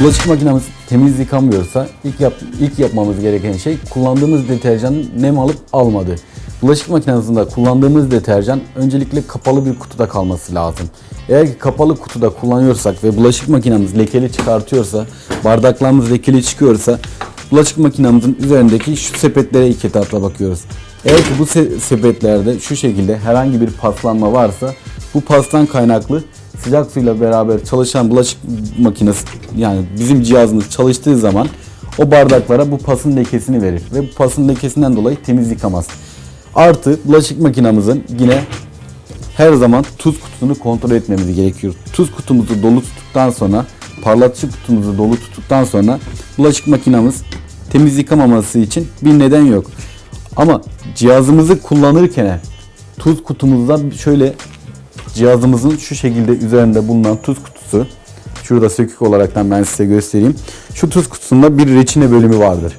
Bulaşık makinemiz temiz yıkamıyorsa ilk, yap, ilk yapmamız gereken şey kullandığımız deterjanın nem alıp almadığı. Bulaşık makinemizde kullandığımız deterjan öncelikle kapalı bir kutuda kalması lazım. Eğer ki kapalı kutuda kullanıyorsak ve bulaşık makinemiz lekeli çıkartıyorsa, bardaklarımız lekeli çıkıyorsa bulaşık makinemizin üzerindeki şu sepetlere iki etapla bakıyoruz. Eğer ki bu se- sepetlerde şu şekilde herhangi bir paslanma varsa bu pastan kaynaklı sıcak suyla beraber çalışan bulaşık makinesi yani bizim cihazımız çalıştığı zaman o bardaklara bu pasın lekesini verir ve bu pasın lekesinden dolayı temiz yıkamaz. Artı bulaşık makinamızın yine her zaman tuz kutusunu kontrol etmemiz gerekiyor. Tuz kutumuzu dolu tuttuktan sonra, parlatıcı kutumuzu dolu tuttuktan sonra bulaşık makinamız temiz yıkamaması için bir neden yok. Ama cihazımızı kullanırken tuz kutumuzdan şöyle cihazımızın şu şekilde üzerinde bulunan tuz kutusu şurada sökük olaraktan ben size göstereyim. Şu tuz kutusunda bir reçine bölümü vardır.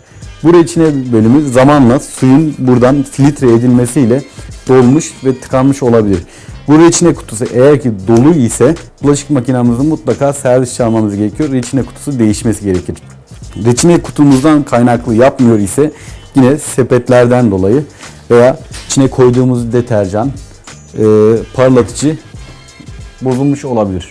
Bu reçine bölümü zamanla suyun buradan filtre edilmesiyle dolmuş ve tıkanmış olabilir. Bu reçine kutusu eğer ki dolu ise bulaşık makinamızın mutlaka servis çağırmamız gerekiyor. Reçine kutusu değişmesi gerekir. Reçine kutumuzdan kaynaklı yapmıyor ise yine sepetlerden dolayı veya içine koyduğumuz deterjan, e, parlatıcı bozulmuş olabilir.